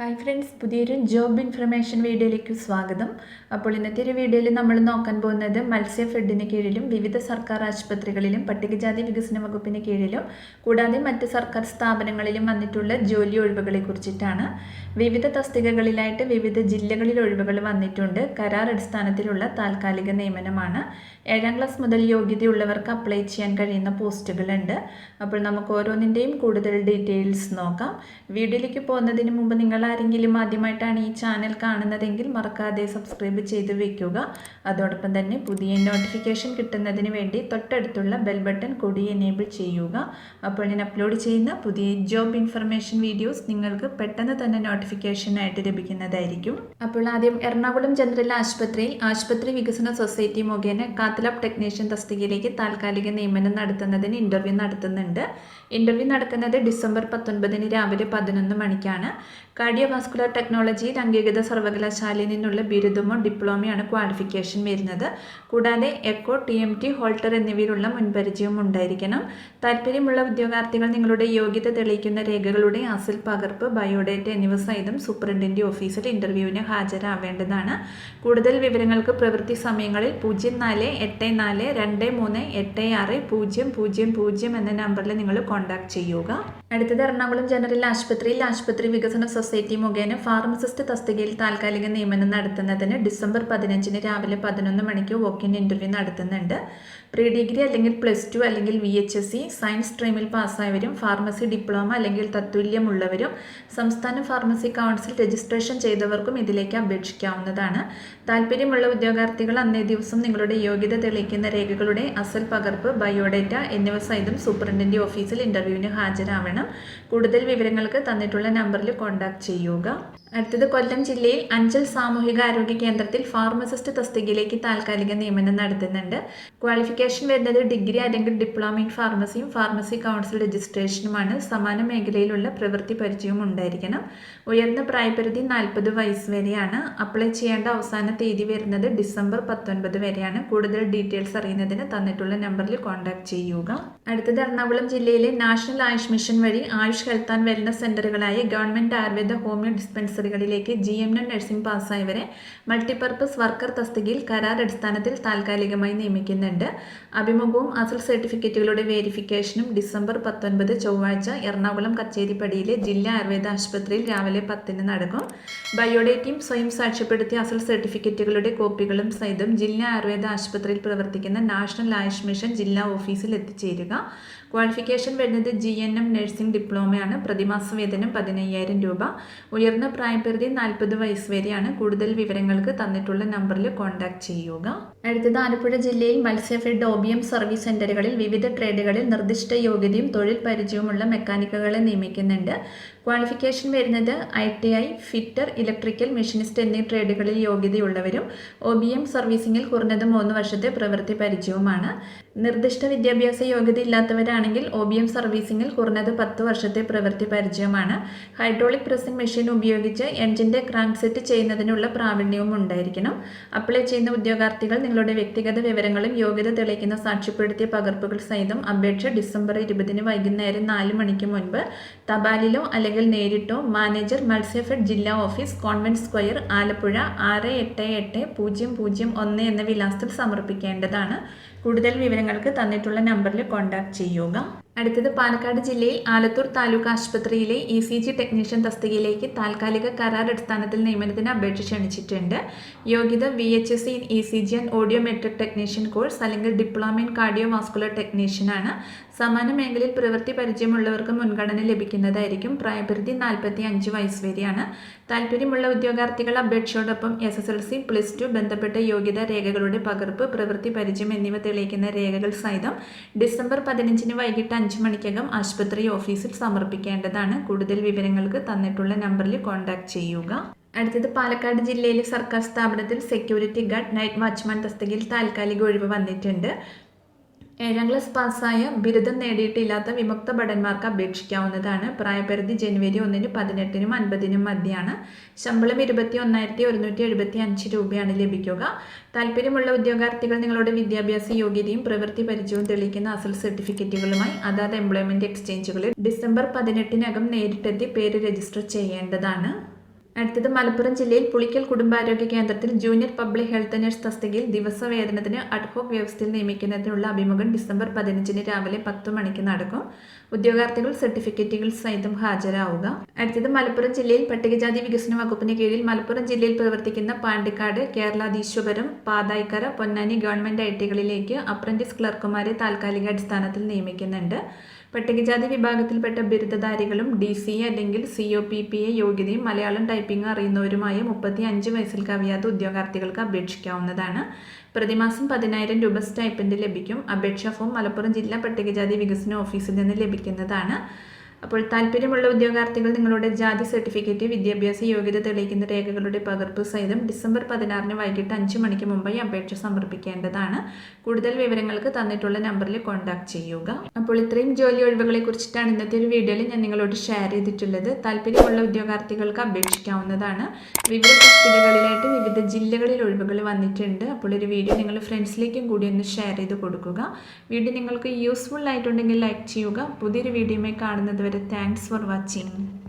Hi friends പുതിയൊരു job information വീഡിയോയിലേക്ക് സ്വാഗതം. അപ്പോൾ ഇന്നത്തെ ഒരു വീഡിയോയിൽ നമ്മൾ നോക്കാൻ പോകുന്നത് മത്സ്യ ഫെഡിന് കീഴിലും വിവിധ സർക്കാർ ആശുപത്രികളിലും പട്ടികജാതി വികസന വകുപ്പിന് കീഴിലും കൂടാതെ മറ്റ് സർക്കാർ സ്ഥാപനങ്ങളിലും വന്നിട്ടുള്ള ജോലി ഒഴിവുകളെ കുറിച്ചിട്ടാണ്. വിവിധ തസ്തികകളിലായിട്ട് വിവിധ ജില്ലകളിൽ ഒഴിവുകൾ വന്നിട്ടുണ്ട്. കരാർ അടിസ്ഥാനത്തിലുള്ള താൽക്കാലിക നിയമനമാണ്. ഏഴാം ക്ലാസ് മുതൽ യോഗ്യതയുള്ളവർക്ക് അപ്ലൈ ചെയ്യാൻ കഴിയുന്ന പോസ്റ്റുകളുണ്ട്. അപ്പോൾ നമുക്ക് ഓരോന്നിന്റെയും കൂടുതൽ ഡീറ്റെയിൽസ് നോക്കാം. വീഡിയോയിലേക്ക് പോകുന്നതിന് മുമ്പ് നിങ്ങൾ ആരെങ്കിലും ആദ്യമായിട്ടാണ് ഈ ചാനൽ കാണുന്നതെങ്കിൽ മറക്കാതെ സബ്സ്ക്രൈബ് ചെയ്ത് വെക്കുക. അതോടൊപ്പം തന്നെ പുതിയ നോട്ടിഫിക്കേഷൻ കിട്ടുന്നതിന് വേണ്ടി തൊട്ടടുത്തുള്ള ബെൽ ബട്ടൺ കൂടി എനേബിൾ ചെയ്യുക. അപ്പോൾ ഞാൻ അപ്ലോഡ് ചെയ്യുന്ന പുതിയ ജോബ് ഇൻഫർമേഷൻ വീഡിയോസ് നിങ്ങൾക്ക് പെട്ടെന്ന് തന്നെ നോട്ടിഫിക്കേഷനായിട്ട് ലഭിക്കുന്നതായിരിക്കും. അപ്പോൾ ആദ്യം എറണാകുളം ജനറൽ ആശുപത്രിയിൽ ആശുപത്രി വികസന സൊസൈറ്റി മുഖേന കാത്തലാബ് ടെക്നീഷ്യൻ തസ്തികയിലേക്ക് താൽക്കാലിക നിയമനം നടത്തുന്നതിന് ഇന്റർവ്യൂ നടത്തുന്നുണ്ട്. ഇന്റർവ്യൂ നടക്കുന്നത് ഡിസംബർ പത്തൊൻപതിന് രാവിലെ പതിനൊന്ന് മണിക്കാണ്. കാർഡിയോവാസ്കുലർ ടെക്നോളജിയിൽ അംഗീകൃത സർവകലാശാലയിൽ നിന്നുള്ള ബിരുദമോ ഡിപ്ലോമയാണ് ക്വാളിഫിക്കേഷൻ വരുന്നത്. കൂടാതെ echo T M T Holter എന്നിവയിലുള്ള മുൻപരിചയവും ഉണ്ടായിരിക്കണം. താല്പര്യമുള്ള ഉദ്യോഗാർത്ഥികൾ നിങ്ങളുടെ യോഗ്യത തെളിയിക്കുന്ന രേഖകളുടെ അസിൽ പകർപ്പ് ബയോഡേറ്റ എന്നിവ സഹിതം സൂപ്രണ്ടിന്റെ ഓഫീസിൽ ഇന്റർവ്യൂവിന് ഹാജരാവേണ്ടതാണ്. കൂടുതൽ വിവരങ്ങൾക്ക് പ്രവൃത്തി സമയങ്ങളിൽ പൂജ്യം നാല് എട്ട് നാല് രണ്ട് മൂന്ന് എട്ട് ആറ് പൂജ്യം പൂജ്യം പൂജ്യം എന്ന നമ്പറിൽ നിങ്ങൾ കോൺടാക്ട് ചെയ്യുക. അടുത്തത് എറണാകുളം ജനറൽ ആശുപത്രിയിൽ ആശുപത്രി വികസന സൊസൈറ്റി മുഖേന ഫാർമസിസ്റ്റ് തസ്തികയിൽ താൽക്കാലിക നിയമനം നടത്തുന്നതിന് ഡിസംബർ പതിനഞ്ചിന് രാവിലെ പതിനൊന്ന് മണിക്ക് വോക്കിൻ ഇന്റർവ്യൂ നടത്തുന്നുണ്ട്. പ്രീ ഡിഗ്രി അല്ലെങ്കിൽ പ്ലസ് ടു അല്ലെങ്കിൽ V H S C science സ്ട്രീമിൽ പാസ്സായവരും ഫാർമസി ഡിപ്ലോമ അല്ലെങ്കിൽ തത്തുല്യമുള്ളവരും സംസ്ഥാന ഫാർമസി കൗൺസിൽ രജിസ്ട്രേഷൻ ചെയ്തവർക്കും ഇതിലേക്ക് അപേക്ഷിക്കാവുന്നതാണ്. താല്പര്യമുള്ള ഉദ്യോഗാർത്ഥികൾ അന്നേ ദിവസം നിങ്ങളുടെ യോഗ്യത തെളിയിക്കുന്ന രേഖകളുടെ അസൽ പകർപ്പ് ബയോഡേറ്റ എന്നിവ സഹിതം സൂപ്രണ്ടിന്റെ ഓഫീസിൽ ഇന്റർവ്യൂവിന് ഹാജരാവണം. കൂടുതൽ വിവരങ്ങൾക്ക് തന്നിട്ടുള്ള നമ്പറിൽ കോൺടാക്ട് ചെയ്യുക. അടുത്തത് കൊല്ലം ജില്ലയിൽ അഞ്ചൽ സാമൂഹിക ആരോഗ്യ കേന്ദ്രത്തിൽ ഫാർമസിസ്റ്റ് തസ്തികയിലേക്ക് താൽക്കാലിക നിയമനം നടത്തുന്നുണ്ട്. ക്വാളിഫിക്കേഷൻ വരുന്നത് ഡിഗ്രി അല്ലെങ്കിൽ ഡിപ്ലോമ ഇൻ ഫാർമസിയും ഫാർമസി കൗൺസിൽ രജിസ്ട്രേഷനുമാണ് സമാന മേഖലയിലുള്ള പ്രവൃത്തി പരിചയവും ഉണ്ടായിരിക്കണം. ഉയർന്ന പ്രായപരിധി നാൽപ്പത് വയസ്സ് വരെയാണ്. അപ്ലൈ ചെയ്യേണ്ട അവസാന തീയതി വരുന്നത് ഡിസംബർ പത്തൊൻപത് വരെയാണ്. കൂടുതൽ ഡീറ്റെയിൽസ് അറിയുന്നതിന് തന്നിട്ടുള്ള നമ്പറിൽ കോൺടാക്ട് ചെയ്യുക. അടുത്തത് എറണാകുളം ജില്ലയിലെ നാഷണൽ ആയുഷ് മിഷൻ വഴി ആയുഷ് ഹെൽത്ത് ആൻഡ് വെൽനസ് സെന്ററുകളായ ഗവൺമെന്റ് ആയുർവേദ ഹോമിയോ ഡിസ്പെൻസറികളിലേക്ക് ജി എം എൻ നഴ്സിംഗ് പാസ്സായവരെ മൾട്ടിപർപ്പസ് വർക്കർ തസ്തികയിൽ കരാർ അടിസ്ഥാനത്തിൽ താൽക്കാലികമായി നിയമിക്കുന്നുണ്ട്. അഭിമുഖവും അസൽ സർട്ടിഫിക്കറ്റുകളുടെ വേരിഫിക്കേഷനും ഡിസംബർ പത്തൊൻപത് ചൊവ്വാഴ്ച എറണാകുളം കച്ചേരിപ്പടിയിലെ ജില്ലാ ആയുർവേദ ആശുപത്രിയിൽ രാവിലെ പത്തിന് നടക്കും. ബയോഡേറ്റയും സ്വയം സാക്ഷ്യപ്പെടുത്തിയ അസൽ സർട്ടിഫിക്കറ്റുകളുടെ കോപ്പികളും സഹിതം ജില്ലാ ആയുർവേദ ആശുപത്രിയിൽ പ്രവർത്തിക്കുന്ന നാഷണൽ ആയുഷ് മിഷൻ ജില്ലാ ഓഫീസിൽ എത്തിച്ചേരുക. ക്വാളിഫിക്കേഷൻ വരുന്നത് ജി എൻ എം നഴ്സിംഗ് ഡിപ്ലോമയാണ്. പ്രതിമാസ വേതനം പതിനയ്യായിരം രൂപ. ഉയർന്ന പ്രായപരിധി നാൽപ്പത് വയസ്സ് വരെയാണ്. കൂടുതൽ വിവരങ്ങൾക്ക് തന്നിട്ടുള്ള നമ്പറിൽ കോൺടാക്ട് ചെയ്യുക. അടുത്തത് ആലപ്പുഴ ജില്ലയിൽ Matsyafed O B M service സെന്ററുകളിൽ വിവിധ ട്രേഡുകളിൽ നിർദ്ദിഷ്ട യോഗ്യതയും തൊഴിൽ പരിചയവുമുള്ള മെക്കാനിക്കുകളെ നിയമിക്കുന്നുണ്ട്. ക്വാളിഫിക്കേഷൻ വരുന്നത് I T I fitter electrical machinist എന്നീ ട്രേഡുകളിൽ യോഗ്യതയുള്ളവരും ഒ ബി എം സർവീസിംഗിൽ കുറഞ്ഞത് മൂന്ന് വർഷത്തെ പ്രവൃത്തി പരിചയവുമാണ്. നിർദ്ദിഷ്ട വിദ്യാഭ്യാസ യോഗ്യത ഇല്ലാത്തവരാണെങ്കിൽ ഒ ബി എം സർവീസിംഗിൽ കുറഞ്ഞത് പത്ത് വർഷത്തെ പ്രവൃത്തി പരിചയമാണ്. ഹൈഡ്രോളിക് പ്രസിംഗ് മെഷീൻ ഉപയോഗിച്ച് എഞ്ചിന്റെ ക്രാങ്ക് സെറ്റ് ചെയ്യുന്നതിനുള്ള പ്രാവീണ്യവും ഉണ്ടായിരിക്കണം. അപ്ലൈ ചെയ്യുന്ന ഉദ്യോഗാർത്ഥികൾ നിങ്ങളുടെ വ്യക്തിഗത വിവരങ്ങളും യോഗ്യത തെളിയിക്കുന്ന സാക്ഷ്യപ്പെടുത്തിയ പകർപ്പുകൾ സഹിതം അപേക്ഷ ഡിസംബർ ഇരുപതിന് വൈകുന്നേരം നാല് മണിക്ക് മുൻപ് തപാലിലോ അല്ലെങ്കിൽ നേരിട്ടോ മാനേജർ മത്സ്യഫെഡ് ജില്ലാ ഓഫീസ് കോൺവെന്റ് സ്ക്വയർ ആലപ്പുഴ ആറ് എട്ട് എട്ട് പൂജ്യം പൂജ്യം ഒന്ന് എന്ന വിലാസത്തിൽ സമർപ്പിക്കേണ്ടതാണ്. കൂടുതൽ വിവരങ്ങൾക്ക് തന്നിട്ടുള്ള നമ്പറിൽ കോൺടാക്ട് ചെയ്യുക. അടുത്തത് പാലക്കാട് ജില്ലയിൽ ആലത്തൂർ താലൂക്ക് ആശുപത്രിയിലെ ഇ സി ജി ടെക്നീഷ്യൻ തസ്തികയിലേക്ക് താൽക്കാലിക കരാർ അടിസ്ഥാനത്തിൽ നിയമനത്തിന് അപേക്ഷ ക്ഷണിച്ചിട്ടുണ്ട്. യോഗ്യത V H S C E C G and audio metric technician course അല്ലെങ്കിൽ ഡിപ്ലോമ ഇൻ കാർഡിയോ വാസ്കുലർ ടെക്നീഷ്യനാണ്. സമാന മേഖലയിൽ പ്രവൃത്തി പരിചയമുള്ളവർക്ക് മുൻഗണന ലഭിക്കുന്നതായിരിക്കും. പ്രായപരിധി നാൽപ്പത്തി അഞ്ച് വയസ്സ് വരെയാണ്. താല്പര്യമുള്ള ഉദ്യോഗാർത്ഥികൾ അപേക്ഷയോടൊപ്പം S S L C plus two ബന്ധപ്പെട്ട യോഗ്യതാ രേഖകളുടെ പകർപ്പ് പ്രവൃത്തി പരിചയം എന്നിവ തെളിയിക്കുന്ന രേഖകൾ സഹിതം ഡിസംബർ പതിനഞ്ചിന് വൈകിട്ട് അഞ്ച് മണിക്കകം ആശുപത്രി ഓഫീസിൽ സമർപ്പിക്കേണ്ടതാണ്. കൂടുതൽ വിവരങ്ങൾക്ക് തന്നിട്ടുള്ള നമ്പറിൽ കോൺടാക്ട് ചെയ്യുക. അടുത്തത് പാലക്കാട് ജില്ലയിലെ സർക്കാർ സ്ഥാപനത്തിൽ സെക്യൂരിറ്റി ഗാർഡ് നൈറ്റ് വാച്ച്മാൻ തസ്തികയിൽ താൽക്കാലിക ഒഴിവ് വന്നിട്ടുണ്ട്. ഏഴാം ക്ലാസ് പാസ്സായ ബിരുദം നേടിയിട്ടില്ലാത്ത വിമുക്ത ഭടന്മാർക്ക് അപേക്ഷിക്കാവുന്നതാണ്. പ്രായപരിധി ജനുവരി ഒന്നിന് പതിനെട്ടിനും അൻപതിനും മധ്യയാണ് ശമ്പളം ഇരുപത്തി ഒന്നായിരത്തി ഒരുന്നൂറ്റി എഴുപത്തി അഞ്ച് രൂപയാണ് ലഭിക്കുക. താല്പര്യമുള്ള ഉദ്യോഗാർത്ഥികൾ നിങ്ങളുടെ വിദ്യാഭ്യാസ യോഗ്യതയും പ്രവൃത്തി പരിചയവും തെളിയിക്കുന്ന അസൽ സർട്ടിഫിക്കറ്റുകളുമായി അതാത് എംപ്ലോയ്മെന്റ് എക്സ്ചേഞ്ചുകളിൽ ഡിസംബർ പതിനെട്ടിനകം നേരിട്ടെത്തി പേര് രജിസ്റ്റർ ചെയ്യേണ്ടതാണ്. അടുത്തത് മലപ്പുറം ജില്ലയിൽ പുളിക്കൽ കുടുംബാരോഗ്യ കേന്ദ്രത്തിൽ ജൂനിയർ പബ്ലിക് ഹെൽത്ത് നഴ്സ് തസ്തികയിൽ ദിവസവേതനത്തിന് അഡ്ഹോക് വ്യവസ്ഥയിൽ നിയമിക്കുന്നതിനുള്ള അഭിമുഖം ഡിസംബർ പതിനഞ്ചിന് രാവിലെ പത്ത് മണിക്ക് നടക്കും. ഉദ്യോഗാർത്ഥികൾ സർട്ടിഫിക്കറ്റുകൾ സഹിതം ഹാജരാവുക. അടുത്തത് മലപ്പുറം ജില്ലയിൽ പട്ടികജാതി വികസന വകുപ്പിന് കീഴിൽ മലപ്പുറം ജില്ലയിൽ പ്രവർത്തിക്കുന്ന പാണ്ടിക്കാട് കേരളാധീശ്വരം പാതായ്ക്കര പൊന്നാനി ഗവൺമെന്റ് ഐ ടികളിലേക്ക് അപ്രന്റീസ് ക്ലർക്കുമാരെ താൽക്കാലിക അടിസ്ഥാനത്തിൽ നിയമിക്കുന്നുണ്ട്. പട്ടികജാതി വിഭാഗത്തിൽപ്പെട്ട ബിരുദധാരികളും ഡി സി അല്ലെങ്കിൽ C O P P A യോഗ്യതയും മലയാളം ടൈപ്പിംഗ് അറിയുന്നവരുമായ മുപ്പത്തി അഞ്ച് വയസ്സിൽ കവിയാത്ത ഉദ്യോഗാർത്ഥികൾക്ക് അപേക്ഷിക്കാവുന്നതാണ്. പ്രതിമാസം പതിനായിരം രൂപ സ്റ്റൈപ്പൻഡ് ലഭിക്കും. അപേക്ഷാ ഫോം മലപ്പുറം ജില്ലാ പട്ടികജാതി വികസന ഓഫീസിൽ നിന്ന് ലഭിക്കുന്നതാണ്. അപ്പോൾ താല്പര്യമുള്ള ഉദ്യോഗാർത്ഥികൾ നിങ്ങളുടെ ജാതി സർട്ടിഫിക്കറ്റ് വിദ്യാഭ്യാസ യോഗ്യത തെളിയിക്കുന്ന രേഖകളുടെ പകർപ്പ് സഹിതം ഡിസംബർ പതിനാറിന് വൈകിട്ട് അഞ്ച് മണിക്ക് മുമ്പായി അപേക്ഷ സമർപ്പിക്കേണ്ടതാണ്. കൂടുതൽ വിവരങ്ങൾക്ക് തന്നിട്ടുള്ള നമ്പറിൽ കോൺടാക്ട് ചെയ്യുക. അപ്പോൾ ഇത്രയും ജോലി ഒഴിവുകളെ കുറിച്ചിട്ടാണ് ഇന്നത്തെ ഒരു വീഡിയോയിൽ ഞാൻ നിങ്ങളോട് ഷെയർ ചെയ്തിട്ടുള്ളത്. താല്പര്യമുള്ള ഉദ്യോഗാർത്ഥികൾക്ക് അപേക്ഷിക്കാവുന്നതാണ്. വിവിധ തസ്തികകളിലായിട്ട് വിവിധ ജില്ലകളിൽ ഒഴിവുകൾ വന്നിട്ടുണ്ട്. അപ്പോൾ ഒരു വീഡിയോ നിങ്ങൾ ഫ്രണ്ട്സിലേക്കും കൂടി ഒന്ന് ഷെയർ ചെയ്ത് കൊടുക്കുക. വീഡിയോ നിങ്ങൾക്ക് യൂസ്ഫുൾ ആയിട്ടുണ്ടെങ്കിൽ ലൈക്ക് ചെയ്യുക. പുതിയൊരു വീഡിയോയുമായി കാണുന്നത് everybody thanks for watching.